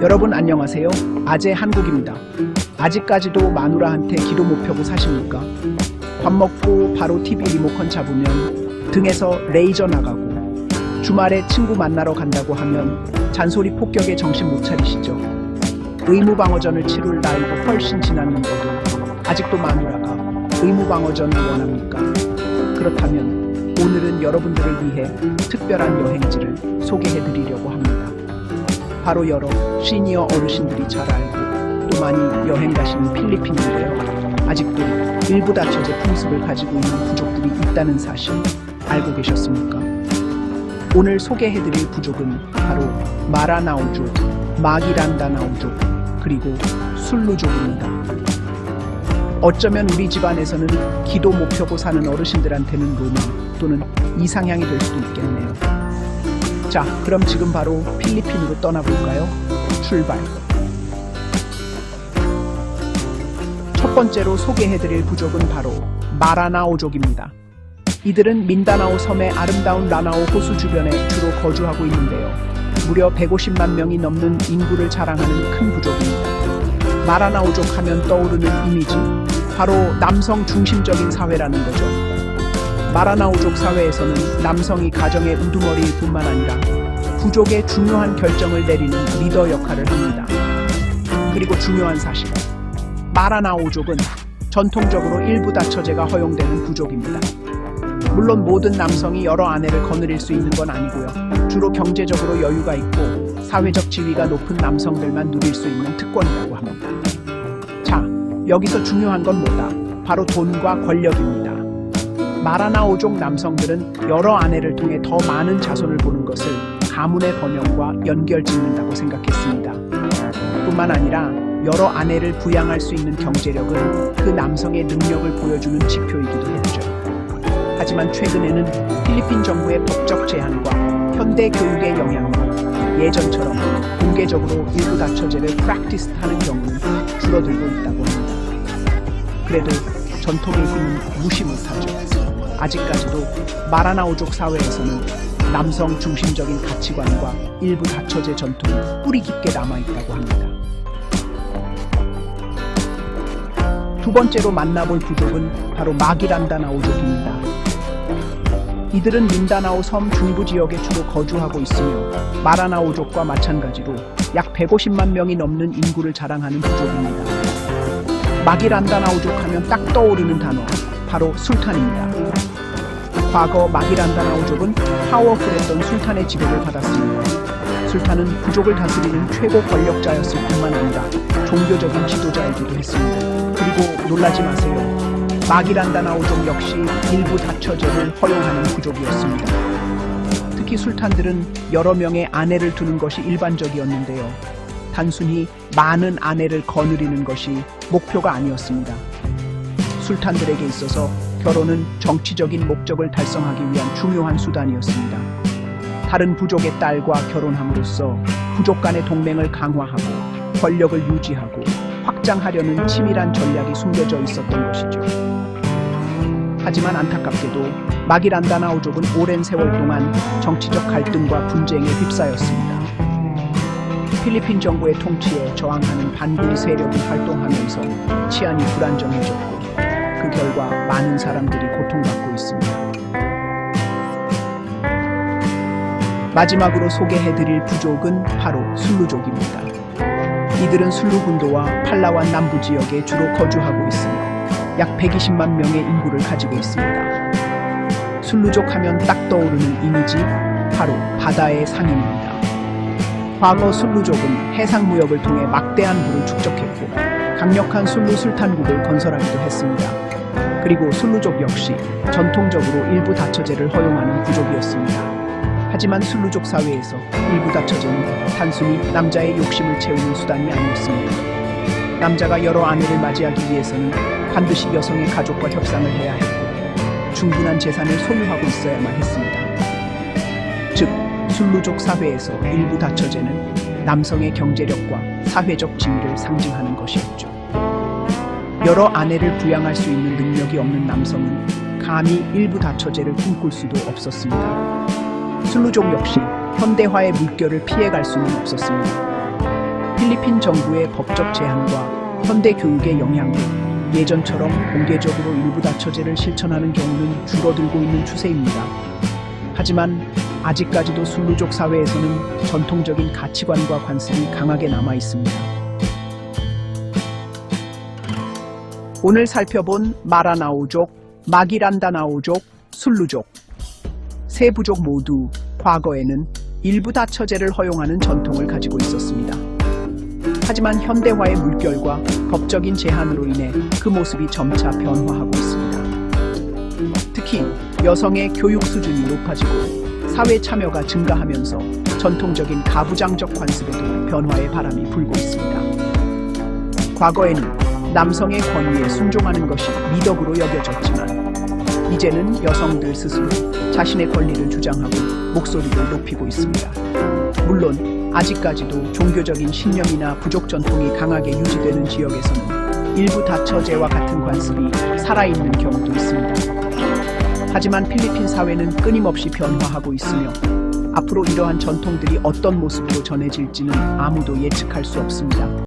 여러분 안녕하세요. 아재 한국입니다. 아직까지도 마누라한테 기도 못 펴고 사십니까? 밥 먹고 바로 TV 리모컨 잡으면 등에서 레이저 나가고 주말에 친구 만나러 간다고 하면 잔소리 폭격에 정신 못 차리시죠? 의무방어전을 치룰 나이도 훨씬 지났는데도 아직도 마누라가 의무방어전을 원합니까? 그렇다면 오늘은 여러분들을 위해 특별한 여행지를 소개해 드리려고 합니다. 바로 여러 시니어 어르신들이 잘 알고 또 많이 여행 가시는 필리핀인데요. 아직도 일부 다처제 풍습을 가지고 있는 부족들이 있다는 사실 알고 계셨습니까? 오늘 소개해드릴 부족은 바로 마라나우족, 마기란다나우족, 그리고 술루족입니다. 어쩌면 우리 집안에서는 기도 못 펴고 사는 어르신들한테는 로망 또는 이상향이 될 수도 있겠네요. 자, 그럼 지금 바로 필리핀으로 떠나볼까요? 출발. 첫 번째로 소개해드릴 부족은 바로 마라나오족입니다. 이들은 민다나오 섬의 아름다운 라나오 호수 주변에 주로 거주하고 있는데요. 무려 150만 명이 넘는 인구를 자랑하는 큰 부족입니다. 마라나오족 하면 떠오르는 이미지, 바로 남성 중심적인 사회라는 거죠. 마라나오족 사회에서는 남성이 가정의 우두머리일 뿐만 아니라 부족의 중요한 결정을 내리는 리더 역할을 합니다. 그리고 중요한 사실, 마라나오족은 전통적으로 일부 다처제가 허용되는 부족입니다. 물론 모든 남성이 여러 아내를 거느릴 수 있는 건 아니고요. 주로 경제적으로 여유가 있고 사회적 지위가 높은 남성들만 누릴 수 있는 특권이라고 합니다. 자, 여기서 중요한 건 뭐다? 바로 돈과 권력입니다. 마라나 오족 남성들은 여러 아내를 통해 더 많은 자손을 보는 것을 가문의 번영과 연결 짓는다고 생각했습니다. 뿐만 아니라 여러 아내를 부양할 수 있는 경제력은 그 남성의 능력을 보여주는 지표이기도 했죠. 하지만 최근에는 필리핀 정부의 법적 제한과 현대 교육의 영향으로 예전처럼 공개적으로 일부 다처제를 프랙티스하는 경우는 줄어들고 있다고 합니다. 그래도 전통의 힘은 무시 못하죠. 아직까지도 마라나오족 사회에서는 남성 중심적인 가치관과 일부 다처제 전통이 뿌리 깊게 남아있다고 합니다. 두 번째로 만나볼 부족은 바로 마기란다나오족입니다. 이들은 민다나오 섬 중부 지역에 주로 거주하고 있으며 마라나오족과 마찬가지로 약 150만 명이 넘는 인구를 자랑하는 부족입니다. 마기란다나오족 하면 딱 떠오르는 단어 바로 술탄입니다. 과거 마기란다나 오족은 파워풀했던 술탄의 지배를 받았습니다. 술탄은 부족을 다스리는 최고 권력자였을 뿐만 아니라 종교적인 지도자이기도 했습니다. 그리고 놀라지 마세요. 마기란다나 오족 역시 일부 다처제를 허용하는 부족이었습니다. 특히 술탄들은 여러 명의 아내를 두는 것이 일반적이었는데요. 단순히 많은 아내를 거느리는 것이 목표가 아니었습니다. 술탄들에게 있어서 결혼은 정치적인 목적을 달성하기 위한 중요한 수단이었습니다. 다른 부족의 딸과 결혼함으로써 부족 간의 동맹을 강화하고 권력을 유지하고 확장하려는 치밀한 전략이 숨겨져 있었던 것이죠. 하지만 안타깝게도 마기란다 나오족은 오랜 세월 동안 정치적 갈등과 분쟁에 휩싸였습니다. 필리핀 정부의 통치에 저항하는 반군 세력이 활동하면서 치안이 불안정해졌고 그 결과 많은 사람들이 고통받고 있습니다. 마지막으로 소개해드릴 부족은 바로 술루족입니다. 이들은 술루군도와 팔라완 남부 지역에 주로 거주하고 있으며 약 120만 명의 인구를 가지고 있습니다. 술루족 하면 딱 떠오르는 이미지 바로 바다의 상인입니다. 과거 술루족은 해상 무역을 통해 막대한 부를 축적했고 강력한 술루 술탄국을 건설하기도 했습니다. 그리고 술루족 역시 전통적으로 일부 다처제를 허용하는 부족이었습니다. 하지만 술루족 사회에서 일부 다처제는 단순히 남자의 욕심을 채우는 수단이 아니었습니다. 남자가 여러 아내를 맞이하기 위해서는 반드시 여성의 가족과 협상을 해야 했고 충분한 재산을 소유하고 있어야만 했습니다. 즉, 술루족 사회에서 일부 다처제는 남성의 경제력과 사회적 지위를 상징하는 것이었죠. 여러 아내를 부양할 수 있는 능력이 없는 남성은 감히 일부 다처제를 꿈꿀 수도 없었습니다. 술루족 역시 현대화의 물결을 피해갈 수는 없었습니다. 필리핀 정부의 법적 제한과 현대 교육의 영향으로 예전처럼 공개적으로 일부 다처제를 실천하는 경우는 줄어들고 있는 추세입니다. 하지만 아직까지도 술루족 사회에서는 전통적인 가치관과 관습이 강하게 남아 있습니다. 오늘 살펴본 마라나오족, 마기란다나오족, 술루족 세 부족 모두 과거에는 일부 다처제를 허용하는 전통을 가지고 있었습니다. 하지만 현대화의 물결과 법적인 제한으로 인해 그 모습이 점차 변화하고 있습니다. 특히 여성의 교육 수준이 높아지고 사회 참여가 증가하면서 전통적인 가부장적 관습에도 변화의 바람이 불고 있습니다. 과거에는 남성의 권위에 순종하는 것이 미덕으로 여겨졌지만 이제는 여성들 스스로 자신의 권리를 주장하고 목소리를 높이고 있습니다. 물론 아직까지도 종교적인 신념이나 부족 전통이 강하게 유지되는 지역에서는 일부 다처제와 같은 관습이 살아있는 경우도 있습니다. 하지만 필리핀 사회는 끊임없이 변화하고 있으며 앞으로 이러한 전통들이 어떤 모습으로 전해질지는 아무도 예측할 수 없습니다.